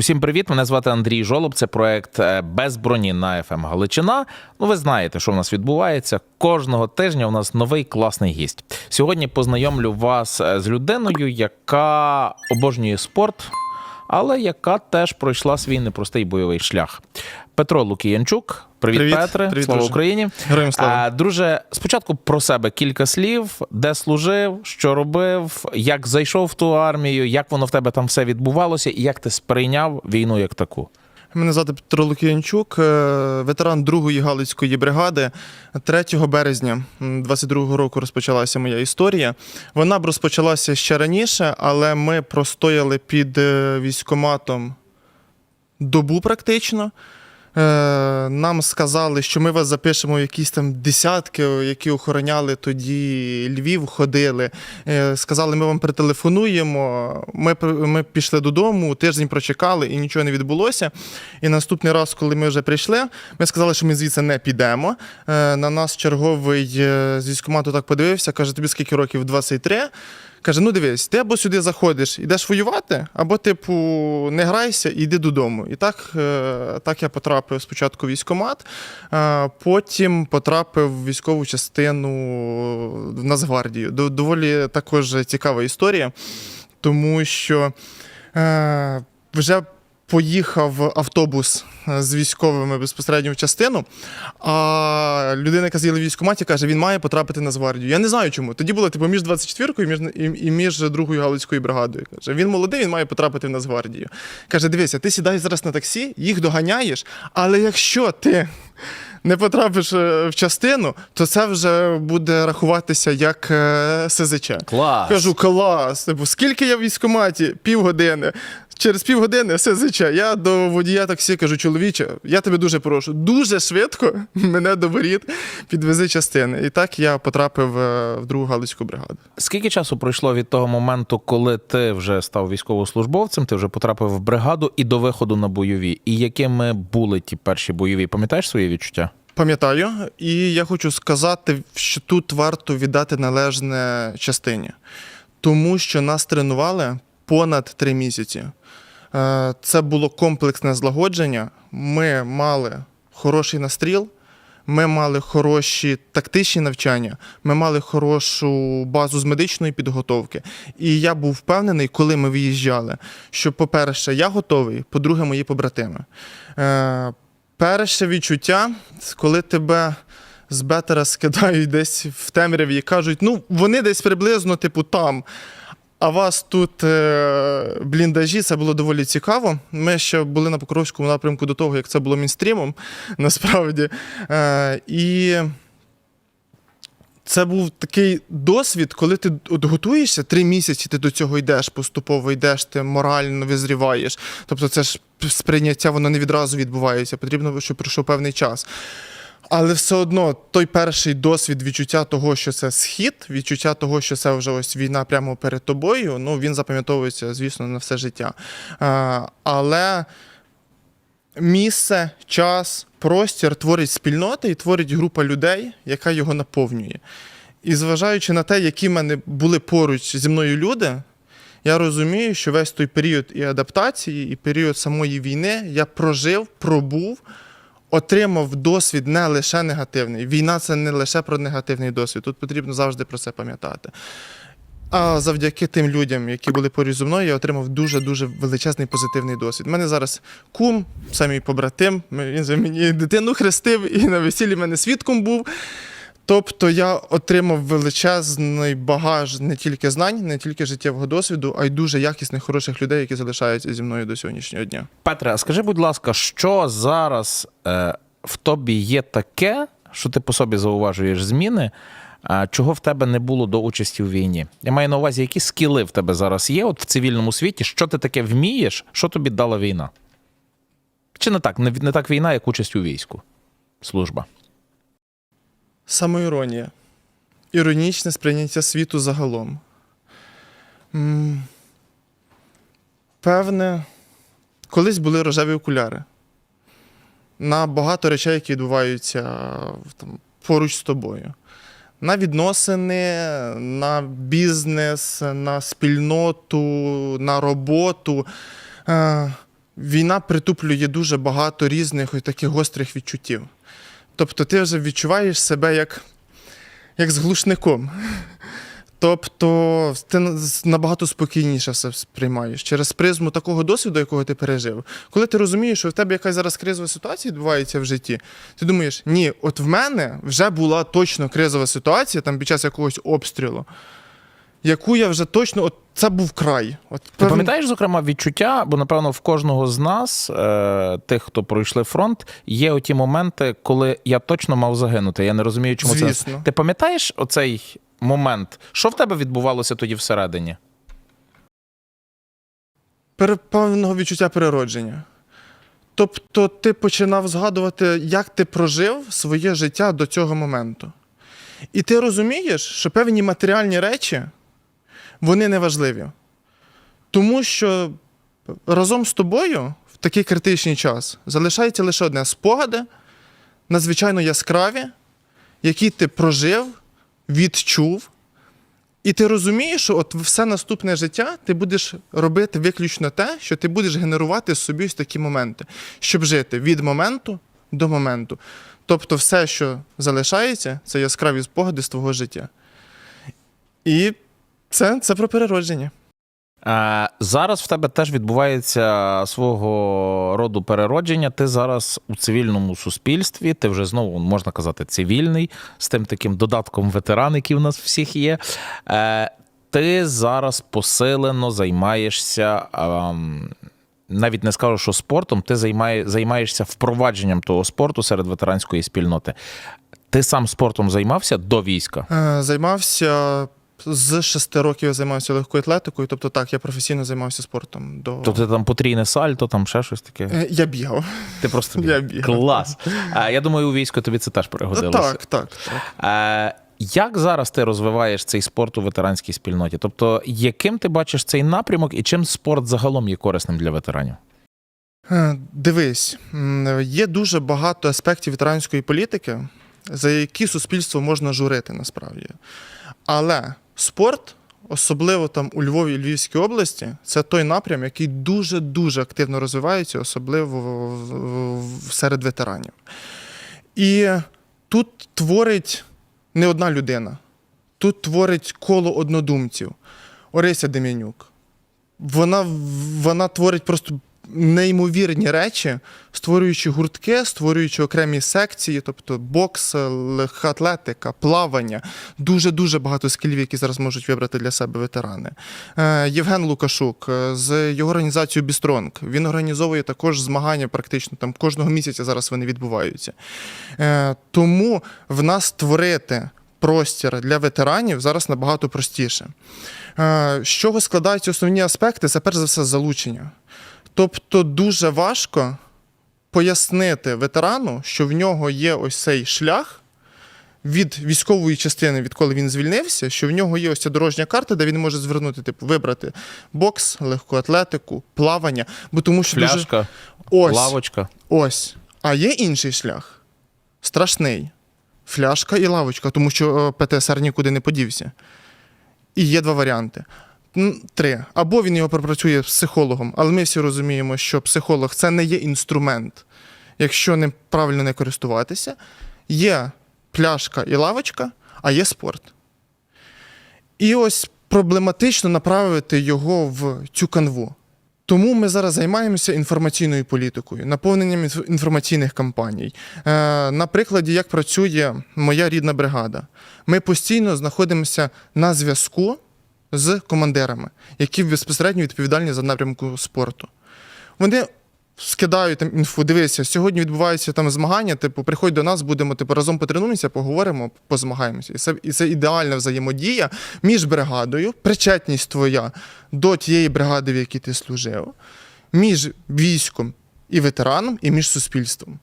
Усім привіт! Мене звати Андрій Жолоб. Це проект е, без броні на ФМ Галичина. Ну, ви знаєте, що в нас відбувається. Кожного тижня у нас новий класний гість. Сьогодні познайомлю вас е, з людиною, яка обожнює спорт, але яка теж пройшла свій непростий бойовий шлях. Петро Лукіянчук. Привіт, Привіт. Петре. Привіт, Слава друже. Україні. Героям слава. Друже, спочатку про себе кілька слів, де служив, що робив, як зайшов в ту армію, як воно в тебе там все відбувалося, і як ти сприйняв війну як таку. Мене звати Петро Лук'янчук, е, ветеран 2-ї Галицької бригади. 3 березня 22-го року розпочалася моя історія. Вона б розпочалася ще раніше, але ми простояли під е, військоматом добу практично. Е, Нам сказали, що ми вас запишемо якісь там десятки, які охороняли тоді Львів, ходили. Е, Сказали, ми вам перетелефонуємо. Ми, ми пішли додому, тиждень прочекали і нічого не відбулося. І наступний раз, коли ми вже прийшли, ми сказали, що ми звідси не підемо. Е, На нас черговий з військкомату так подивився, каже, тобі скільки років? 23. Каже: ну дивись, ти або сюди заходиш, ідеш воювати, або, типу, не грайся і йди додому. І так, е, так я потрапив спочатку в військкомат, е, потім потрапив в військову частину в Нацгвардію. Доволі також цікава історія, тому що е, вже поїхав автобус е, з військовими безпосередньо в частину. А людина, яка з'їла військкоматі, каже, він має потрапити на Нацгвардію. Я не знаю чому. Тоді було типу між 24-ю і між, і, і між другою Галицькою бригадою. Каже, він молодий, він має потрапити в Нацгвардію. Каже: дивися, ти сідаєш зараз на таксі, їх доганяєш, але якщо ти. Не потрапиш е, в частину, то це вже буде рахуватися як е, СЗЧ. Клас. Кажу, клас. Типу, скільки я в військкоматі? Півгодини. Через півгодини СЗЧ. Я до водія таксі кажу, чоловіче, я тебе дуже прошу, дуже швидко мене до воріт підвези частини. І так я потрапив е, в другу Галицьку бригаду. Скільки часу пройшло від того моменту, коли ти вже став військовослужбовцем, ти вже потрапив в бригаду і до виходу на бойові? І якими були ті перші бойові? Пам'ятаєш свої відчуття? Пам'ятаю, і я хочу сказати, що тут варто віддати належне частині, тому що нас тренували понад три місяці. Е, Це було комплексне злагодження. Ми мали хороший настріл, ми мали хороші тактичні навчання, ми мали хорошу базу з медичної підготовки. І я був впевнений, коли ми виїжджали, що, по-перше, я готовий, по-друге, мої побратими. Е, Перше відчуття, коли тебе з бетера скидають десь в темряві і кажуть, ну вони десь приблизно, типу, там. А вас тут е, бліндажі, це було доволі цікаво. Ми ще були на Покровському напрямку до того, як це було мінстрімом, насправді. Е, і це був такий досвід, коли ти от готуєшся три місяці, ти до цього йдеш, поступово йдеш, ти морально визріваєш. Тобто, це ж сприйняття воно не відразу відбувається. Потрібно, щоб пройшов певний час. Але все одно той перший досвід відчуття того, що це схід, відчуття того, що це вже ось війна прямо перед тобою, ну він запам'ятовується, звісно, на все життя. Але місце, час, простір творить спільнота і творить група людей, яка його наповнює. І зважаючи на те, які в мене були поруч зі мною люди, я розумію, що весь той період і адаптації, і період самої війни я прожив, пробув, отримав досвід не лише негативний. Війна це не лише про негативний досвід. Тут потрібно завжди про це пам'ятати. А завдяки тим людям, які були поруч зі мною, я отримав дуже-дуже величезний позитивний досвід. У мене зараз кум, самий побратим. Він за мені дитину хрестив і на весіллі мене свідком був. Тобто я отримав величезний багаж не тільки знань, не тільки життєвого досвіду, а й дуже якісних, хороших людей, які залишаються зі мною до сьогоднішнього дня. Петре, а скажи, будь ласка, що зараз е, в тобі є таке, що ти по собі зауважуєш зміни, а чого в тебе не було до участі в війні? Я маю на увазі, які скіли в тебе зараз є от в цивільному світі, що ти таке вмієш, що тобі дала війна? Чи не так? Не, не так війна, як участь у війську? Служба. Самоіронія. Іронічне сприйняття світу загалом. Певне, колись були рожеві окуляри. На багато речей, які відбуваються там, поруч з тобою. На відносини, на бізнес, на спільноту, на роботу. Е, війна притуплює дуже багато різних таких гострих відчуттів. Тобто ти вже відчуваєш себе як, як з глушником. Тобто ти набагато спокійніше все сприймаєш через призму такого досвіду, якого ти пережив. Коли ти розумієш, що в тебе якась зараз кризова ситуація відбувається в житті, ти думаєш, ні, от в мене вже була точно кризова ситуація там під час якогось обстрілу, яку я вже точно, от це був край. От, Ти певен- пам'ятаєш, зокрема, відчуття, бо напевно в кожного з нас, е, тих, хто пройшли фронт, є оті моменти, коли я точно мав загинути. Я не розумію, чому Звісно. це. Ти пам'ятаєш оцей момент? Що в тебе відбувалося тоді всередині? пере- певного відчуття переродження. Тобто ти починав згадувати, як ти прожив своє життя до цього моменту. І ти розумієш, що певні матеріальні речі вони не важливі. Тому що разом з тобою в такий критичний час залишається лише одне спогади, надзвичайно яскраві, які ти прожив, відчув. І ти розумієш, що от все наступне життя ти будеш робити виключно те, що ти будеш генерувати собі ось такі моменти, щоб жити від моменту до моменту. Тобто, все, що залишається, це яскраві спогади з твого життя. І це, це про переродження. Е, зараз в тебе теж відбувається свого роду переродження. Ти зараз у цивільному суспільстві, ти вже знову можна казати цивільний, з тим таким додатком ветеран, який в нас всіх є. Е, ти зараз посилено займаєшся. ем, навіть не скажу, що спортом, ти займає, займаєшся впровадженням того спорту серед ветеранської спільноти. Ти сам спортом займався до війська? Е, Займався з шести років я займався легкою атлетикою. Тобто, так, я професійно займався спортом. До... Тобто там потрійне сальто, там ще щось таке. Е, Я бігав. Ти просто Я бігав. бігав. клас. А, я думаю, у війську тобі це теж пригодилося. Так, так, так. Е, як зараз ти розвиваєш цей спорт у ветеранській спільноті? Тобто, яким ти бачиш цей напрямок і чим спорт загалом є корисним для ветеранів? Е, Дивись, є дуже багато аспектів ветеранської політики, за які суспільство можна журити насправді. Але спорт, особливо там у Львові і Львівській області, це той напрям, який дуже-дуже активно розвивається, особливо серед ветеранів. І тут творить не одна людина, тут творить коло однодумців. Орися Дем'янюк. Вона, вона творить просто неймовірні речі, створюючи гуртки, створюючи окремі секції, тобто бокс, легкоатлетика, плавання. Дуже-дуже багато скілів, які зараз можуть вибрати для себе ветерани. Е, Євген Лукашук е, з його організацією Бістронг. Він організовує також змагання практично там кожного місяця зараз вони відбуваються. Е, Тому в нас створити простір для ветеранів зараз набагато простіше. З чого складаються основні аспекти? Це перш за все залучення. Тобто дуже важко пояснити ветерану, що в нього є ось цей шлях від військової частини, відколи він звільнився, що в нього є ось ця дорожня карта, де він може звернути, типу, вибрати бокс, легку атлетику, плавання. Бо тому що дуже ось, лавочка. ось. А є інший шлях. Страшний. Фляжка і лавочка, тому що е, ПТСР нікуди не подівся. І є два варіанти. Три. Або він його пропрацює з психологом, але ми всі розуміємо, що психолог це не є інструмент, якщо ним правильно не користуватися. Є пляшка і лавочка, а є спорт. І ось проблематично направити його в цю канву. Тому ми зараз займаємося інформаційною політикою, наповненням інформаційних кампаній. Е, на прикладі, як працює моя рідна бригада, ми постійно знаходимося на зв'язку з командирами, які безпосередньо відповідальні за напрямку спорту. Вони скидають там інфу, дивися, сьогодні відбуваються там змагання, типу, приходь до нас, будемо типу, разом потренуємося, поговоримо, позмагаємося. І це, і це ідеальна взаємодія між бригадою, причетність твоя до тієї бригади, в якій ти служив, між військом і ветераном, і між суспільством.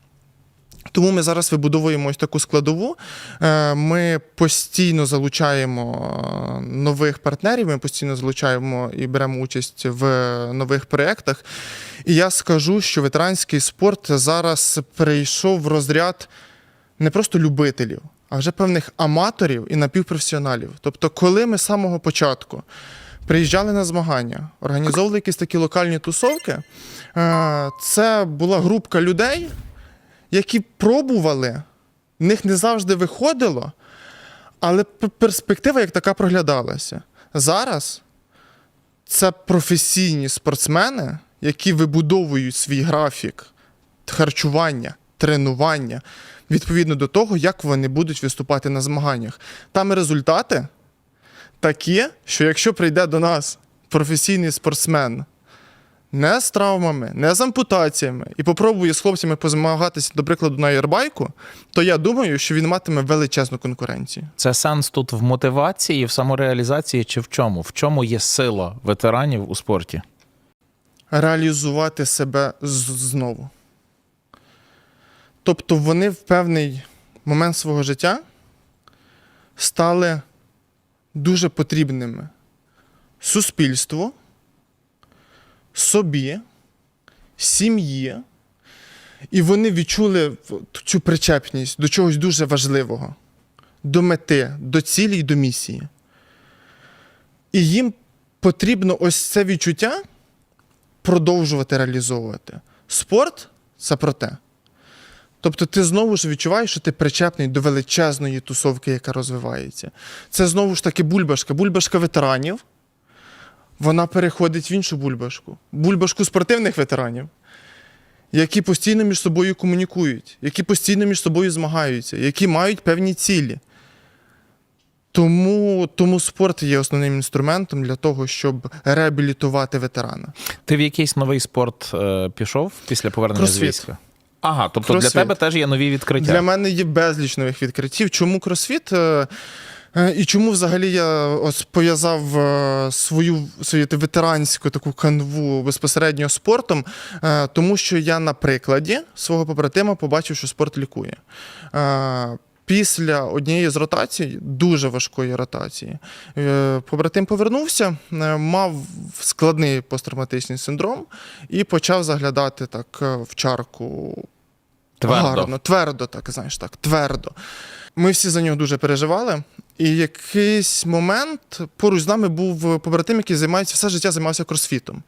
Тому ми зараз вибудовуємо ось таку складову. Е, Ми постійно залучаємо е, нових партнерів, ми постійно залучаємо і беремо участь в нових проєктах. І я скажу, що ветеранський спорт зараз перейшов в розряд не просто любителів, а вже певних аматорів і напівпрофесіоналів. Тобто, коли ми з самого початку приїжджали на змагання, організовували якісь такі локальні тусовки. Е, Це була групка людей, які пробували, в них не завжди виходило, але перспектива як така проглядалася. Зараз це професійні спортсмени, які вибудовують свій графік харчування, тренування відповідно до того, як вони будуть виступати на змаганнях. Там результати такі, що якщо прийде до нас професійний спортсмен не з травмами, не з ампутаціями, і попробує з хлопцями позмагатися, до прикладу, на аербайку, то я думаю, що він матиме величезну конкуренцію. Це сенс тут в мотивації, в самореалізації чи в чому? В чому є сила ветеранів у спорті? реалізувати себе знову. Тобто вони в певний момент свого життя стали дуже потрібними суспільству, собі, сім'ї, і вони відчули цю причепність до чогось дуже важливого, до мети, до цілі і до місії. І їм потрібно ось це відчуття продовжувати реалізовувати. Спорт це про те. Тобто ти знову ж відчуваєш, що ти причепний до величезної тусовки, яка розвивається. Це знову ж таки бульбашка. Бульбашка ветеранів. Вона переходить в іншу бульбашку. Бульбашку спортивних ветеранів, які постійно між собою комунікують, які постійно між собою змагаються, які мають певні цілі. Тому, тому спорт є основним інструментом для того, щоб реабілітувати ветерана. Ти в якийсь новий спорт е, пішов після повернення з Кросфіт. війська? Ага, тобто Кросфіт. для тебе теж є нові відкриття. Для мене є безліч нових відкриттів. Чому кросфіт? Е, І чому взагалі я ось пов'язав е, свою, свою ветеранську таку канву безпосередньо спортом, Е, тому що я на прикладі свого побратима побачив, що спорт лікує. Е, Після однієї з ротацій, дуже важкої ротації, е, побратим повернувся, е, мав складний посттравматичний синдром і почав заглядати так е, в чарку Твердо. Гарно, твердо, так знаєш, так, твердо. Ми всі за нього дуже переживали. І якийсь момент поруч з нами був побратим, який займається все життя займався кросфітом.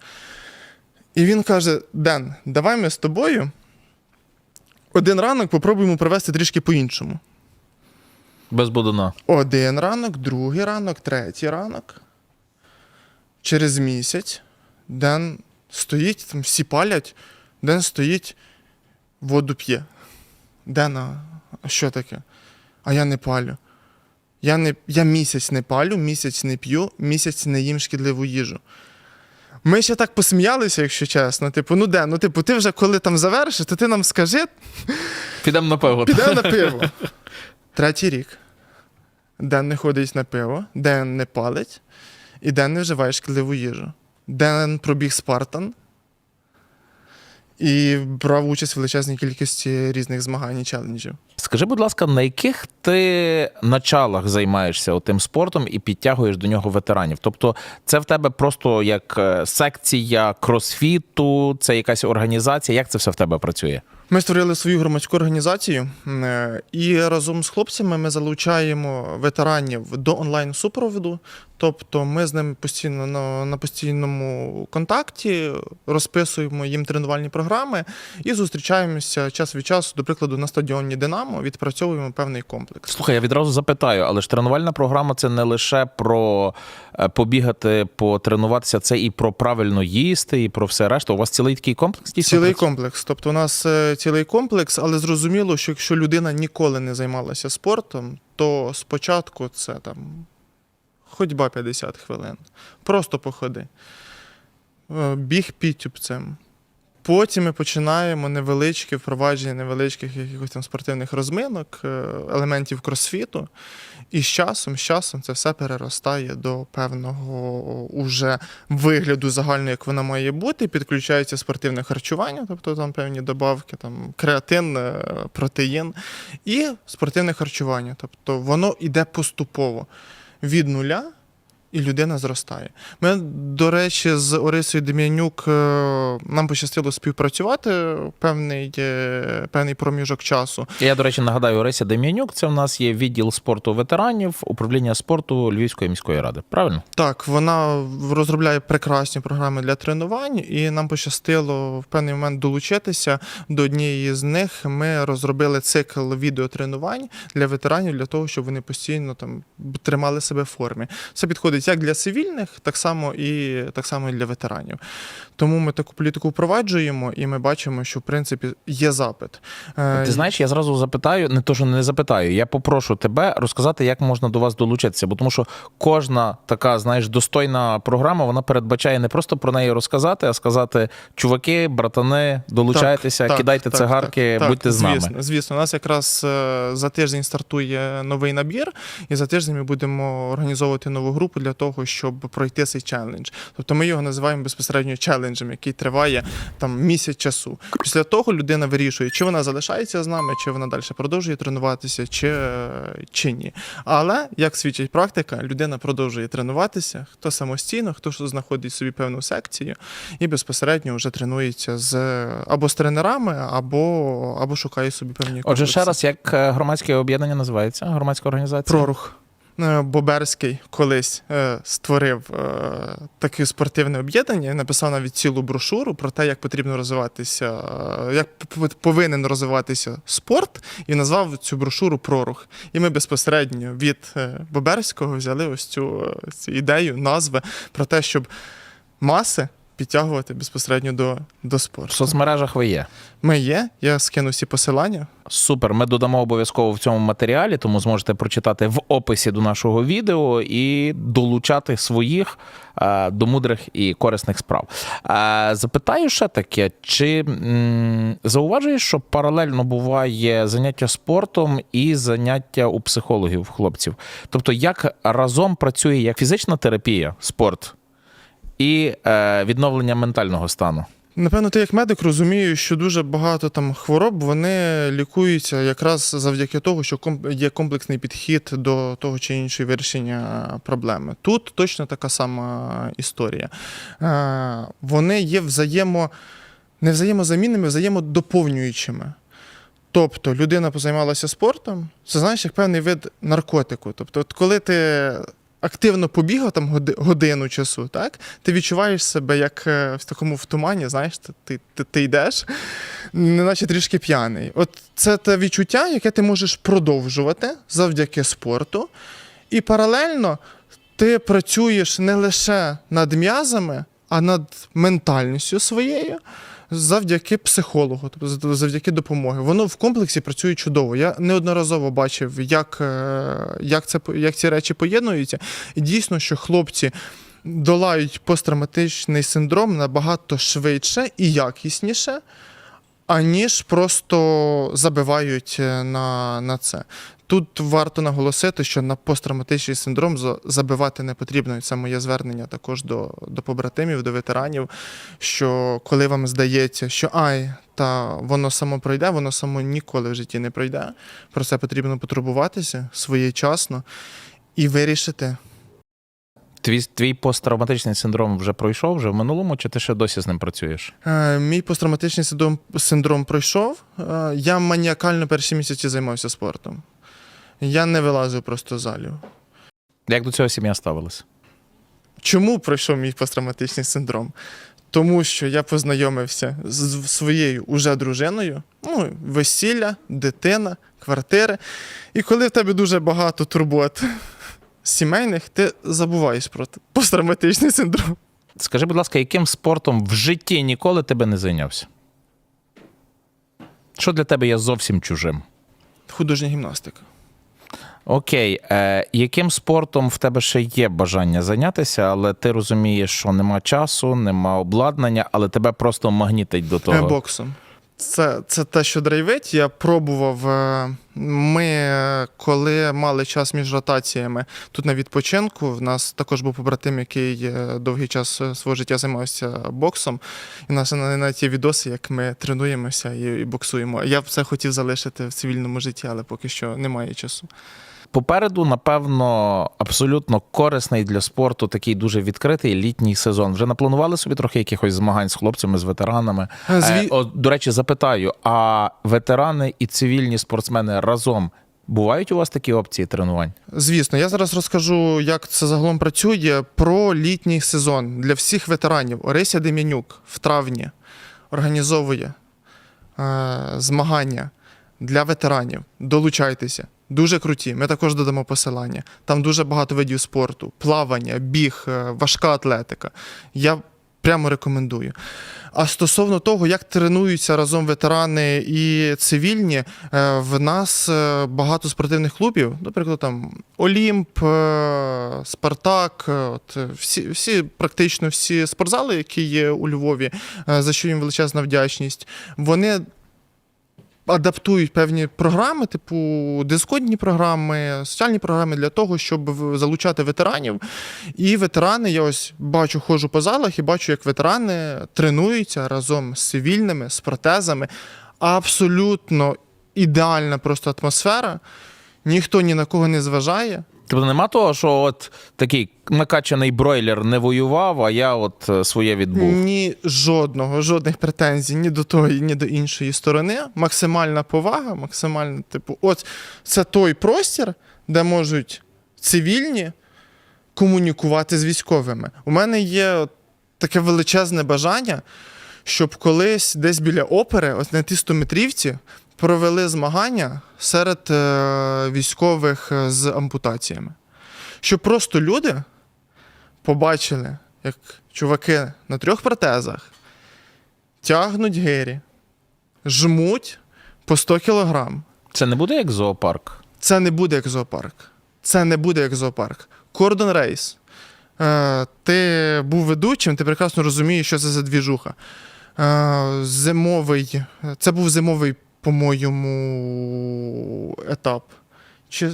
І він каже: Ден, давай ми з тобою один ранок попробуємо провести трішки по-іншому. Без будуна. Один ранок, другий ранок, третій ранок. Через місяць Ден стоїть, там всі палять, Ден стоїть, воду п'є. Дена, а що таке? А я не палю. Я, не, я місяць не палю, місяць не п'ю, місяць не їм шкідливу їжу. Ми ще так посміялися, якщо чесно. Типу, ну де, ну типу, ти вже коли там завершиш, то ти нам скажи, Підемо на пиво. Піде на пиво. Третій рік. Ден не ходить на пиво, Ден не палить, і Ден не вживає шкідливу їжу. Ден пробіг Спартан і брав участь в величезній кількості різних змагань і челенджів. Скажи, будь ласка, на яких ти началах займаєшся тим спортом і підтягуєш до нього ветеранів? Тобто, це в тебе просто як е, секція кросфіту, це якась організація. Як це все в тебе працює? Ми створили свою громадську організацію, е, і разом з хлопцями ми залучаємо ветеранів до онлайн-супроводу. Тобто ми з ними постійно на, постійному контакті, розписуємо їм тренувальні програми і зустрічаємося час від часу, до прикладу, на стадіоні Динамо, відпрацьовуємо певний комплекс. Слухай, я відразу запитаю, але ж тренувальна програма це не лише про побігати, потренуватися, це і про правильно їсти, і про все решта. У вас цілий такий комплекс дійсно? Цілий комплекс. Тобто, у нас е, цілий комплекс, але зрозуміло, що якщо людина ніколи не займалася спортом, то спочатку це там ходьба 50 хвилин. Просто походи. Е, Біг підтюпцем. Потім ми починаємо невеличке впровадження невеличких якихось там спортивних розминок, е, елементів кросфіту. І з часом, з часом це все переростає до певного уже вигляду загального, як воно має бути. Підключається спортивне харчування, тобто там певні добавки, там креатин, е, протеїн, і спортивне харчування. Тобто воно йде поступово від нуля і людина зростає. Ми, до речі, з Орисою Дем'янюк е, нам пощастило співпрацювати певний, е, певний проміжок часу. Я, до речі, нагадаю, Орися Дем'янюк, це в нас є відділ спорту ветеранів, управління спорту Львівської міської ради. Правильно? Так, вона розробляє прекрасні програми для тренувань, і нам пощастило в певний момент долучитися до однієї з них. Ми розробили цикл відеотренувань для ветеранів для того, щоб вони постійно там тримали себе в формі. Це підходить як для цивільних, так само і так само і для ветеранів. Тому ми таку політику впроваджуємо, і ми бачимо, що в принципі є запит. Е, Ти знаєш, я зразу запитаю, не то, що не запитаю, я попрошу тебе розказати, як можна до вас долучитися, бо тому що кожна така, знаєш, достойна програма, вона передбачає не просто про неї розказати, а сказати: чуваки, братани, долучайтеся, Так, кидайте так, цигарки, так, так, будьте з нами. Звісно, у нас якраз е, за тиждень стартує новий набір, і за тиждень ми будемо організовувати нову групу для того, щоб пройти цей челендж. Тобто ми його називаємо безпосередньо челенджем, який триває там місяць часу. Після того людина вирішує, чи вона залишається з нами, чи вона далі продовжує тренуватися, чи, е, чи ні. Але як свідчить практика, людина продовжує тренуватися, хто самостійно, хто знаходить собі певну секцію, і безпосередньо вже тренується з або з тренерами, або, або шукає собі певні Отже, ще раз, як е, громадське об'єднання називається? Громадська організація? Прорух. Боберський колись е, створив е, таке спортивне об'єднання, написав навіть цілу брошуру про те, як потрібно розвиватися, е, як повинен розвиватися спорт, і назвав цю брошуру Прорух. І ми безпосередньо від Боберського взяли ось цю, цю ідею, назви про те, щоб маси підтягувати безпосередньо до, до В спорту. соцмережах ви є. Ми є, я скину всі посилання. Супер. Ми додамо обов'язково в цьому матеріалі, тому зможете прочитати в описі до нашого відео і долучати своїх е, до мудрих і корисних справ. Е, запитаю ще таке: чи м, зауважуєш, що паралельно буває заняття спортом і заняття у психологів, хлопців? Тобто, як разом працює як фізична терапія, спорт і е, відновлення ментального стану? Напевно, ти як медик розумієш, що дуже багато там хвороб вони лікуються якраз завдяки того, що є комплексний підхід до того чи іншого вирішення проблеми. Тут точно така сама історія. Е, Вони є взаємо не взаємозамінними, взаємодоповнюючими. Тобто людина позаймалася спортом, це знаєш, як певний вид наркотику. Тобто, от коли ти активно побігав там годину часу, так, ти відчуваєш себе як е, в такому в тумані, знаєш, ти, ти, ти, йдеш, неначе трішки п'яний. От це те відчуття, яке ти можеш продовжувати завдяки спорту. І паралельно ти працюєш не лише над м'язами, а над ментальністю своєю. Завдяки психологу, тобто завдяки допомоги. Воно в комплексі працює чудово. Я неодноразово бачив, як, е, як, це, як ці речі поєднуються. І дійсно, що хлопці долають посттравматичний синдром набагато швидше і якісніше, аніж просто забивають е, на, на це. Тут варто наголосити, що на посттравматичний синдром забивати не потрібно. І це моє звернення також до, до побратимів, до ветеранів. Що коли вам здається, що ай, та воно само пройде, воно само ніколи в житті не пройде. Про це потрібно потурбуватися своєчасно і вирішити. Твій, твій посттравматичний синдром вже пройшов вже в минулому, чи ти ще досі з ним працюєш? Е, Мій посттравматичний синдром, синдром пройшов. Е, Я маніакально перші місяці займався спортом. Я не вилазив просто з залів. Як до цього сім'я ставилась? Чому пройшов мій посттравматичний синдром? Тому що я познайомився з своєю уже дружиною, ну, весілля, дитина, квартири. І коли в тебе дуже багато турбот сімейних, ти забуваєш про посттравматичний синдром. Скажи, будь ласка, яким спортом в житті ніколи тебе не зайнявся? Що для тебе є зовсім чужим? Художня гімнастика. Окей, е, яким спортом в тебе ще є бажання зайнятися, але ти розумієш, що нема часу, нема обладнання, але тебе просто магнітить до Е, того. Боксом. Це, це те, що драйвить. Я пробував. е, Ми, е, коли мали час між ротаціями тут на відпочинку, в нас також був побратим, який е, довгий час е, свого життя займався боксом. І у нас на- навіть є відоси, як ми тренуємося і боксуємо. Я б це хотів залишити в цивільному житті, але поки що немає часу. Попереду, напевно, абсолютно корисний для спорту такий дуже відкритий літній сезон. Вже напланували собі трохи якихось змагань з хлопцями, з ветеранами. Е, зві- Е, о, до речі, запитаю: а ветерани і цивільні спортсмени разом бувають у вас такі опції тренувань? Звісно, я зараз розкажу, як це загалом працює про літній сезон для всіх ветеранів. Орися Дем'янюк в травні організовує е, змагання для ветеранів. Долучайтеся. Дуже круті. Ми також додамо посилання. Там дуже багато видів спорту: плавання, біг, е, важка атлетика. Я прямо рекомендую. А стосовно того, як тренуються разом ветерани і цивільні, е, в нас е, багато спортивних клубів, наприклад, там Олімп, Спартак, от всі, всі практично всі спортзали, які є у Львові, за що їм величезна вдячність, вони. Адаптують певні програми, типу дискодні програми, соціальні програми для того, щоб залучати ветеранів. І ветерани, я ось бачу, ходжу по залах і бачу, як ветерани тренуються разом з цивільними, з протезами. Абсолютно ідеальна просто атмосфера. Ніхто ні на кого не зважає. Тобто нема того, що от такий накачаний бройлер не воював, а я от е, своє відбув. Ні жодного, жодних претензій ні до тої, ні до іншої сторони. Максимальна повага, максимальна, типу, от це той простір, де можуть цивільні комунікувати з військовими. У мене є таке величезне бажання, щоб колись десь біля опери, ось на ті 100-метрівці, провели змагання серед е, військових е, з ампутаціями. Щоб просто люди побачили, як чуваки на трьох протезах тягнуть гирі, жмуть по 100 кілограм. Це не буде як зоопарк. Це не буде як зоопарк. Це не буде як зоопарк. Кордон рейс. Е, ти був ведучим, ти прекрасно розумієш, що це за двіжуха. Зимовий. Це був зимовий, по-моєму, етап. Чи...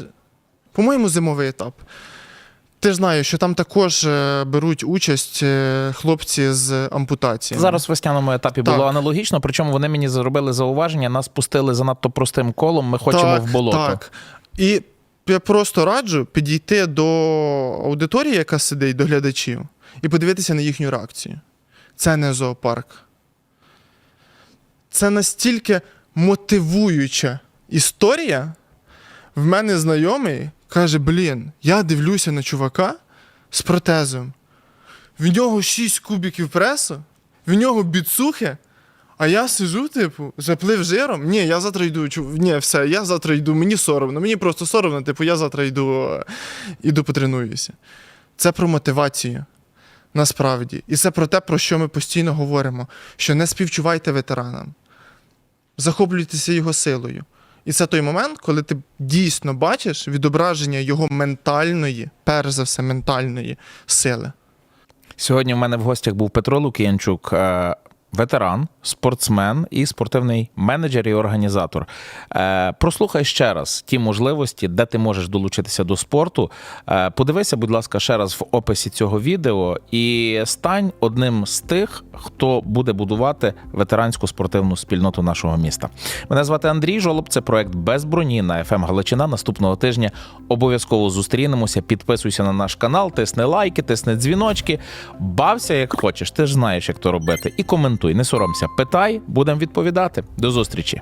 По-моєму, зимовий етап. Ти ж знаєш, що там також е, беруть участь е, хлопці з ампутаціями. Зараз в весняному етапі було аналогічно, причому вони мені зробили зауваження, нас пустили занадто простим колом, ми хочемо в болото. Так. І я просто раджу підійти до аудиторії, яка сидить, до глядачів, і подивитися на їхню реакцію. Це не зоопарк. Це настільки мотивуюча історія. В мене знайомий каже: блін, я дивлюся на чувака з протезом. В нього 6 кубиків пресу, в нього біцухи, а я сижу, типу, заплив жиром. Ні, я завтра йду. Ні, все, я завтра йду, мені соромно. Мені просто соромно, типу, я завтра йду, е, іду потренуюся. Це про мотивацію. Насправді. І це про те, про що ми постійно говоримо: що не співчувайте ветеранам, захоплюйтеся його силою. І це той момент, коли ти дійсно бачиш відображення його ментальної, перш за все, ментальної сили. Сьогодні в мене в гостях був Петро Лук'янчук, е, ветеран, спортсмен і спортивний менеджер і організатор. Е, Прослухай ще раз ті можливості, де ти можеш долучитися до спорту. Е, Подивися, будь ласка, ще раз в описі цього відео і стань одним з тих, хто буде будувати ветеранську спортивну спільноту нашого міста. Мене звати Андрій Жолоб. Це проект без броні на FM Галичина. Наступного тижня обов'язково зустрінемося. Підписуйся на наш канал, тисни лайки, тисни дзвіночки. Бався як хочеш. Ти ж знаєш, як то робити. І коментуй, не соромся. Питай, будемо відповідати. До зустрічі.